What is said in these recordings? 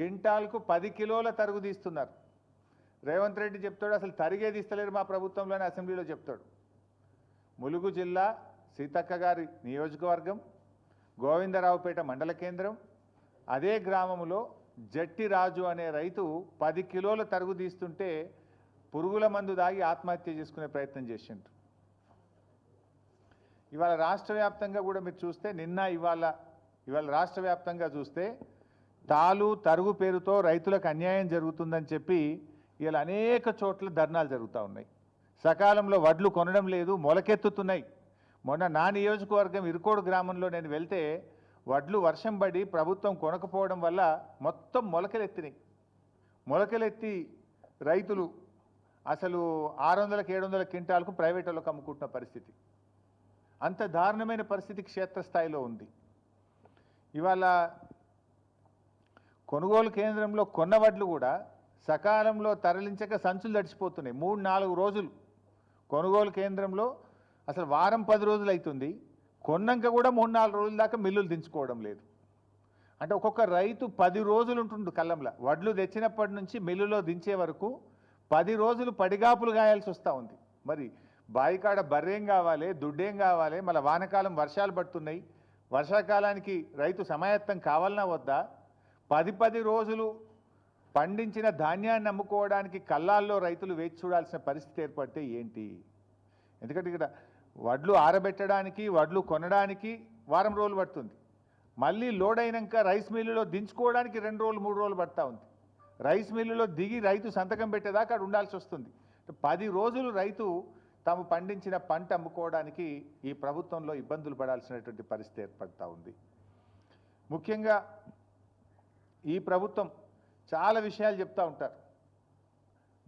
క్వింటాల్కు పది కిలోల తరుగు తీస్తున్నారు. రేవంత్ రెడ్డి చెప్తాడు అసలు తరిగేది ఇస్తలేరు మా ప్రభుత్వంలోని అసెంబ్లీలో చెప్తాడు. ములుగు జిల్లా సీతక్క గారి నియోజకవర్గం గోవిందరావుపేట మండల కేంద్రం అదే గ్రామంలో జట్టి రాజు అనే రైతు పది కిలోల తరుగు తీస్తుంటే పురుగుల మందు దాగి ఆత్మహత్య చేసుకునే ప్రయత్నం చేసిండ్రు ఇవాళ రాష్ట్ర వ్యాప్తంగా కూడా మీరు చూస్తే నిన్న ఇవాళ ఇవాళ రాష్ట్ర వ్యాప్తంగా చూస్తే తాలు తరుగు పేరుతో రైతులకు అన్యాయం జరుగుతుందని చెప్పి ఇలా అనేక చోట్ల ధర్నాలు జరుగుతూ ఉన్నాయి. సకాలంలో వడ్లు కొనడం లేదు మొలకెత్తుతున్నాయి. మొన్న నా నియోజకవర్గం ఇరుకోడు గ్రామంలో నేను వెళ్తే వడ్లు వర్షం పడి ప్రభుత్వం కొనకపోవడం వల్ల మొత్తం మొలకలెత్తినాయి. మొలకలెత్తి రైతులు అసలు ఆరు వందలకు ఏడు వందల క్వింటాలకు ప్రైవేట్ వాళ్ళకి అమ్ముకుంటున్న పరిస్థితి. అంత దారుణమైన పరిస్థితి క్షేత్రస్థాయిలో ఉంది. ఇవాళ కొనుగోలు కేంద్రంలో కొన్న వడ్లు కూడా సకాలంలో తరలించక సంచులు తడిచిపోతున్నాయి మూడు నాలుగు రోజులు. కొనుగోలు కేంద్రంలో అసలు వారం పది రోజులు అవుతుంది కొన్నాక కూడా మూడు నాలుగు రోజుల దాకా మిల్లులు దించుకోవడం లేదు. అంటే ఒక్కొక్క రైతు పది రోజులు ఉంటుండు కళ్ళంలో. వడ్లు తెచ్చినప్పటి నుంచి మిల్లులో దించే వరకు పది రోజులు పడిగాపులు గాయాల్సి వస్తూ ఉంది. మరి బాయికాడ బర్రేం కావాలి దుడ్డేం కావాలి మళ్ళీ వానకాలం వర్షాలు పడుతున్నాయి. వర్షాకాలానికి రైతు సమాయత్తం కావాలన్నా వద్దా? పది పది రోజులు పండించిన ధాన్యాన్ని అమ్ముకోవడానికి కళ్ళాల్లో రైతులు వేచి చూడాల్సిన పరిస్థితి ఏర్పడితే ఏంటి? ఎందుకంటే ఇక్కడ వడ్లు ఆరబెట్టడానికి వడ్లు కొనడానికి వారం రోజులు పడుతుంది. మళ్ళీ లోడ్ అయినాక రైస్ మిల్లులో దించుకోవడానికి రెండు రోజులు మూడు రోజులు పడతా ఉంది. రైస్ మిల్లులో దిగి రైతు సంతకం పెట్టేదాకా అక్కడ ఉండాల్సి వస్తుంది. పది రోజులు రైతు తాము పండించిన పంట అమ్ముకోవడానికి ఈ ప్రభుత్వంలో ఇబ్బందులు పడాల్సినటువంటి పరిస్థితి ఏర్పడతా ఉంది. ముఖ్యంగా ఈ ప్రభుత్వం చాలా విషయాలు చెప్తూ ఉంటారు.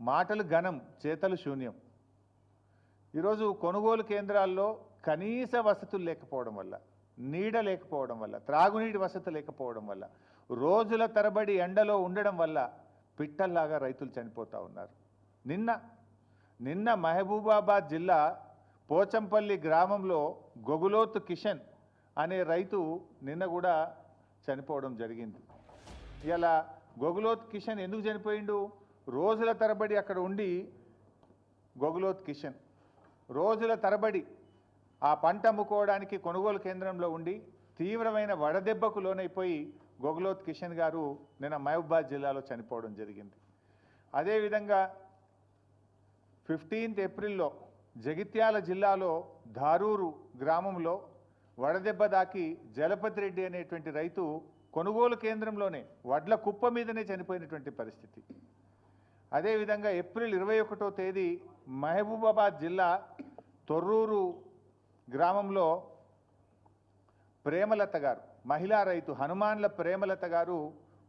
మాటలు ఘనం చేతలు శూన్యం. ఈరోజు కొనుగోలు కేంద్రాల్లో కనీస వసతులు లేకపోవడం వల్ల నీడ లేకపోవడం వల్ల త్రాగునీటి వసతి లేకపోవడం వల్ల రోజుల తరబడి ఎండలో ఉండడం వల్ల పిట్టల్లాగా రైతులు చనిపోతూ ఉన్నారు. నిన్న నిన్న మహబూబాబాద్ జిల్లా పోచంపల్లి గ్రామంలో గొగులోతు కిషన్ అనే రైతు నిన్న కూడా చనిపోవడం జరిగింది. ఇలా గొగులోత్ కిషన్ ఎందుకు చనిపోయిండు? రోజుల తరబడి అక్కడ ఉండి గొగులోత్ కిషన్ రోజుల తరబడి ఆ పంట అమ్ముకోవడానికి కొనుగోలు కేంద్రంలో ఉండి తీవ్రమైన వడదెబ్బకు లోనైపోయి గొగులోత్ కిషన్ గారు నిన్న మహబూబాద్ జిల్లాలో చనిపోవడం జరిగింది. అదేవిధంగా ఫిఫ్టీన్త్ ఏప్రిల్లో జగిత్యాల జిల్లాలో ధారూరు గ్రామంలో వడదెబ్బ దాకి జలపతి రెడ్డి అనేటువంటి రైతు కొనుగోలు కేంద్రంలోనే వడ్ల కుప్ప మీదనే చనిపోయినటువంటి పరిస్థితి. అదేవిధంగా ఏప్రిల్ ఇరవై ఒకటో తేదీ మహబూబాబాద్ జిల్లా తొర్రూరు గ్రామంలో ప్రేమలత గారు మహిళా రైతు హనుమాన్ల ప్రేమలత గారు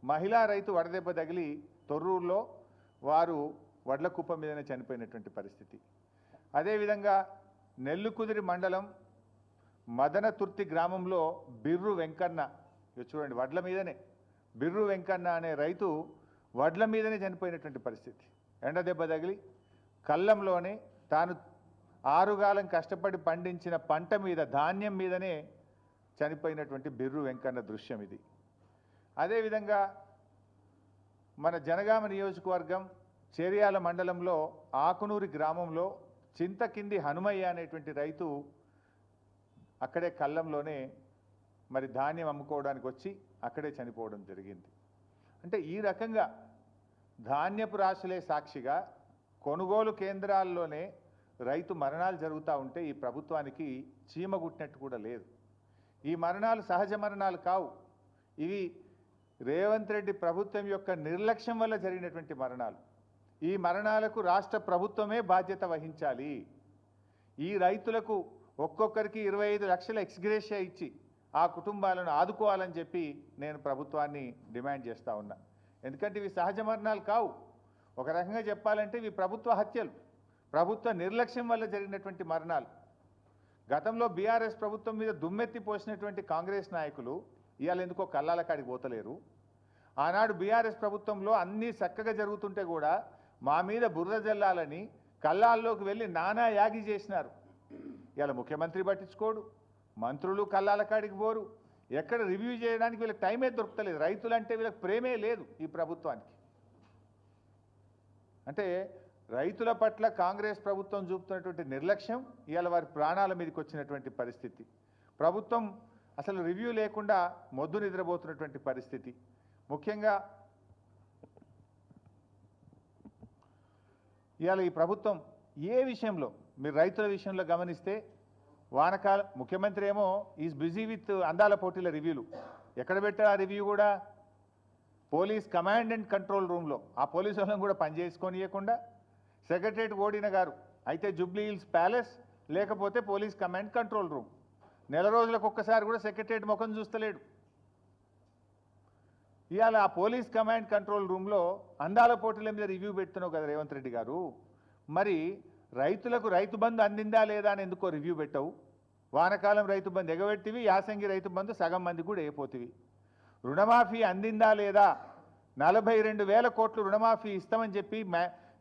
మహిళా రైతు వడదెబ్బ తగిలి తొర్రూరులో వారు వడ్ల కుప్ప మీదనే చనిపోయినటువంటి పరిస్థితి. అదేవిధంగా నెల్లుకుదిరి మండలం మదనతుర్తి గ్రామంలో బిర్రు వెంకన్న ఇది చూడండి వడ్ల మీదనే. బిర్రు వెంకన్న అనే రైతు వడ్ల మీదనే చనిపోయినటువంటి పరిస్థితి. ఎండ దెబ్బ తగిలి కళ్ళంలోనే తాను ఆరుగాలం కష్టపడి పండించిన పంట మీద ధాన్యం మీదనే చనిపోయినటువంటి బిర్రు వెంకన్న దృశ్యం ఇది. అదేవిధంగా మన జనగామ నియోజకవర్గం చేరియాల మండలంలో ఆకునూరి గ్రామంలో చింతకింది హనుమయ్య అనేటువంటి రైతు అక్కడే కళ్ళంలోనే మరి ధాన్యం అమ్ముకోవడానికి వచ్చి అక్కడే చనిపోవడం జరిగింది. అంటే ఈ రకంగా ధాన్యపు రాశులే సాక్షిగా కొనుగోలు కేంద్రాల్లోనే రైతు మరణాలు జరుగుతూ ఉంటే ఈ ప్రభుత్వానికి చీమ గుట్టినట్టు కూడా లేదు. ఈ మరణాలు సహజ మరణాలు కావు. ఇవి రేవంత్ రెడ్డి ప్రభుత్వం యొక్క నిర్లక్ష్యం వల్ల జరిగినటువంటి మరణాలు. ఈ మరణాలకు రాష్ట్ర ప్రభుత్వమే బాధ్యత వహించాలి. ఈ రైతులకు ఒక్కొక్కరికి ఇరవై ఐదు లక్షల ఎక్స్గ్రేషియా ఇచ్చి ఆ కుటుంబాలను ఆదుకోవాలని చెప్పి నేను ప్రభుత్వాన్ని డిమాండ్ చేస్తూ ఉన్నా. ఎందుకంటే ఇవి సహజ మరణాలు కావు. ఒక రకంగా చెప్పాలంటే ఇవి ప్రభుత్వ హత్యలు. ప్రభుత్వ నిర్లక్ష్యం వల్ల జరిగినటువంటి మరణాలు. గతంలో బీఆర్ఎస్ ప్రభుత్వం మీద దుమ్మెత్తి పోసినటువంటి కాంగ్రెస్ నాయకులు ఇవాళ ఎందుకో కళ్ళాల కాడికి పోతలేరు. ఆనాడు బీఆర్ఎస్ ప్రభుత్వంలో అన్నీ చక్కగా జరుగుతుంటే కూడా మా మీద బురద జల్లాలని కళ్ళాల్లోకి వెళ్ళి నానా యాగి చేసినారు. ఇవాళ ముఖ్యమంత్రి పట్టించుకోడు. మంత్రులు కళ్ళాల కాడికి పోరు. ఎక్కడ రివ్యూ చేయడానికి వీళ్ళకి టైమే దొరకటలేదు రైతులు అంటే వీళ్ళకి ప్రేమే లేదు ఈ ప్రభుత్వానికి. అంటే రైతుల పట్ల కాంగ్రెస్ ప్రభుత్వం చూపుతున్నటువంటి నిర్లక్ష్యం ఇవాళ వారి ప్రాణాల మీదకి వచ్చినటువంటి పరిస్థితి. ప్రభుత్వం అసలు రివ్యూ లేకుండా మొద్దు నిద్రపోతున్నటువంటి పరిస్థితి. ముఖ్యంగా ఇవాళ ఈ ప్రభుత్వం ఏ విషయంలో మీరు రైతుల విషయంలో గమనిస్తే వానకాల ముఖ్యమంత్రి ఏమో ఈజ్ బిజీ విత్ అందాల పోటీల రివ్యూలు. ఎక్కడ పెట్టారు ఆ రివ్యూ కూడా? పోలీస్ కమాండ్ అండ్ కంట్రోల్ రూమ్లో. ఆ పోలీసు వాళ్ళని కూడా పనిచేసుకొనియకుండా సెక్రటరేట్ ఓడిన గారు. అయితే జూబ్లీ హిల్స్ ప్యాలెస్ లేకపోతే పోలీస్ కమాండ్ కంట్రోల్ రూమ్. నెల రోజులకు ఒక్కసారి కూడా సెక్రటరేట్ ముఖం చూస్తలేడు. ఇవాళ ఆ పోలీస్ కమాండ్ కంట్రోల్ రూమ్లో అందాల పోటీల మీద రివ్యూ పెడుతున్నావు కదా రేవంత్ రెడ్డి గారు. మరి రైతులకు రైతు బంధు అందిందా లేదా అని ఎందుకో రివ్యూ పెట్టవు? వానకాలం రైతు బంధు ఎగబెట్టివి యాసంగి రైతు బంధు సగం మంది కూడా అయిపోతివి రుణమాఫీ అందిందా లేదా? నలభై రెండు వేల కోట్లు రుణమాఫీ ఇస్తామని చెప్పి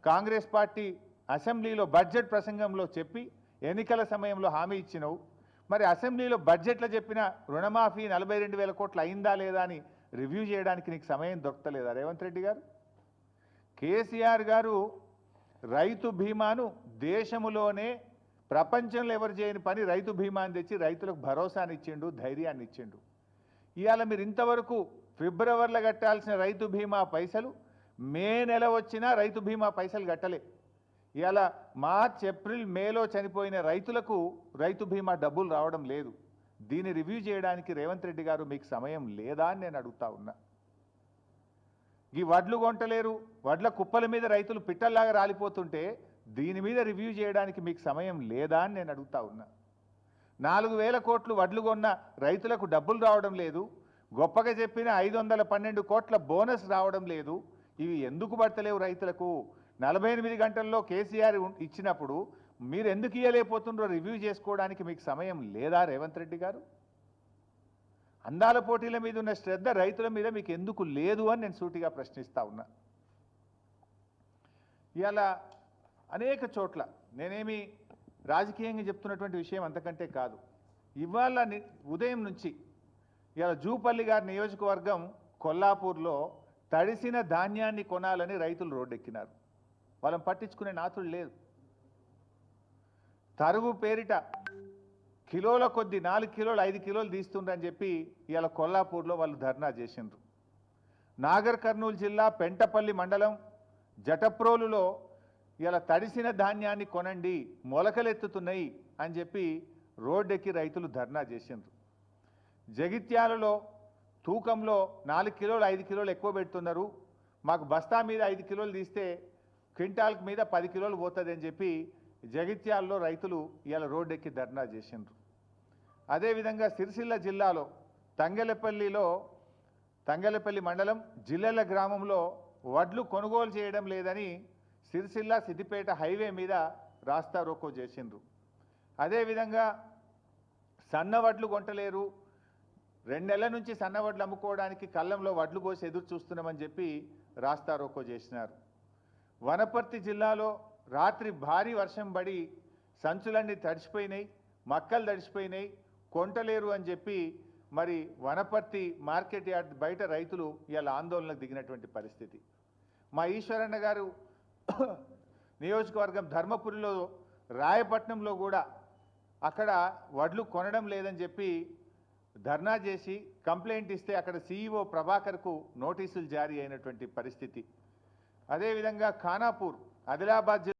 కాంగ్రెస్ పార్టీ అసెంబ్లీలో బడ్జెట్ ప్రసంగంలో చెప్పి ఎన్నికల సమయంలో హామీ ఇచ్చినవు. మరి అసెంబ్లీలో బడ్జెట్లో చెప్పిన రుణమాఫీ నలభై రెండు వేల కోట్లు అయిందా లేదా అని రివ్యూ చేయడానికి నీకు సమయం దొరకలేదా రేవంత్ రెడ్డి గారు? కేసీఆర్ గారు రైతు బీమాను దేశములోనే ప్రపంచంలో ఎవరు చేయని పని రైతు బీమాని తెచ్చి రైతులకు భరోసాని ఇచ్చిండు ధైర్యాన్ని ఇచ్చిండు ఇవాళ మీరు ఇంతవరకు ఫిబ్రవరిలో కట్టాల్సిన రైతు బీమా పైసలు మే నెల వచ్చినా రైతు బీమా పైసలు కట్టలే. ఇవాళ మార్చ్ ఏప్రిల్ మేలో చనిపోయిన రైతులకు రైతు బీమా డబ్బులు రావడం లేదు. దీన్ని రివ్యూ చేయడానికి రేవంత్ రెడ్డి గారు మీకు సమయం లేదా అని నేను అడుగుతా ఉన్నా. ఈ వడ్లు కొంటలేరు వడ్ల కుప్పల మీద రైతులు పిట్టల్లాగా రాలిపోతుంటే దీని మీద రివ్యూ చేయడానికి మీకు సమయం లేదా అని నేను అడుగుతా ఉన్నా. నాలుగు వేల కోట్లు వడ్లు కొన్న రైతులకు డబ్బులు రావడం లేదు. గొప్పగా చెప్పిన ఐదు వందల పన్నెండు కోట్ల బోనస్ రావడం లేదు. ఇవి ఎందుకు పడతలేవు రైతులకు? నలభై ఎనిమిది గంటల్లో కేసీఆర్ ఇచ్చినప్పుడు మీరు ఎందుకు ఇయ్యలేకపోతుండ్రో రివ్యూ చేసుకోవడానికి మీకు సమయం లేదా రేవంత్ రెడ్డి గారు? అందాల పోటీల మీద ఉన్న శ్రద్ధ రైతుల మీద మీకు ఎందుకు లేదు అని నేను సూటిగా ప్రశ్నిస్తా ఉన్నా. ఇలా అనేక చోట్ల నేనేమి రాజకీయంగా చెప్తున్నటువంటి విషయం అంతకంటే కాదు. ఇవాళ ని- ఉదయం నుంచి ఇవాళ జూపల్లి గారి నియోజకవర్గం కొల్లాపూర్లో తడిసిన ధాన్యాన్ని కొనాలని రైతులు రోడ్డెక్కినారు. వాళ్ళని పట్టించుకునే నాతుడు లేదు. తరుగు పేరిట కిలోల కొద్ది నాలుగు కిలోలు ఐదు కిలోలు తీస్తుండ్రని చెప్పి ఇవాళ కొల్లాపూర్లో వాళ్ళు ధర్నా చేసిండ్రు. నాగర్ కర్నూలు జిల్లా పెంటపల్లి మండలం జటప్రోలులో ఇలా తడిసిన ధాన్యాన్ని కొనండి మొలకలెత్తుతున్నాయి అని చెప్పి రోడ్డెక్కి రైతులు ధర్నా చేసిండ్రు. జగిత్యాలలో తూకంలో నాలుగు కిలోలు ఐదు కిలోలు ఎక్కువ పెడుతున్నారు. మాకు బస్తా మీద ఐదు కిలోలు తీస్తే క్వింటాల్ మీద పది కిలోలు పోతుంది అని చెప్పి జగిత్యాలలో రైతులు ఇలా రోడ్డెక్కి ధర్నా చేసిండ్రు. అదేవిధంగా సిరిసిల్ల జిల్లాలో తంగెలపల్లిలో తంగెలపల్లి మండలం జిల్లెల గ్రామంలో వడ్లు కొనుగోలు చేయడం లేదని సిరిసిల్ల సిద్దిపేట హైవే మీద రాస్తా రోకో చేసిండ్రు. అదేవిధంగా సన్న వడ్లు కొంటలేరు. రెండు నెలల నుంచి సన్న వడ్లు అమ్ముకోవడానికి కళ్ళంలో వడ్లు పోసి ఎదురు చూస్తున్నామని చెప్పి రాస్తా రోకో చేసినారు. వనపర్తి జిల్లాలో రాత్రి భారీ వర్షం పడి సంచులన్నీ తడిచిపోయినాయి మక్కలు తడిచిపోయినాయి కొంటలేరు అని చెప్పి మరి వనపర్తి మార్కెట్ యార్డ్ బయట రైతులు ఇలా ఆందోళనకు దిగినటువంటి పరిస్థితి. మా ఈశ్వరన్న గారు నియోజకవర్గం ధర్మపురిలో రాయపట్నంలో కూడా అక్కడ వడ్లు కొనడం లేదని చెప్పి ధర్నా చేసి కంప్లైంట్ ఇస్తే అక్కడ సీఈఓ ప్రభాకర్కు నోటీసులు జారీ అయినటువంటి పరిస్థితి. అదేవిధంగా ఖానాపూర్ ఆదిలాబాద్ జిల్లా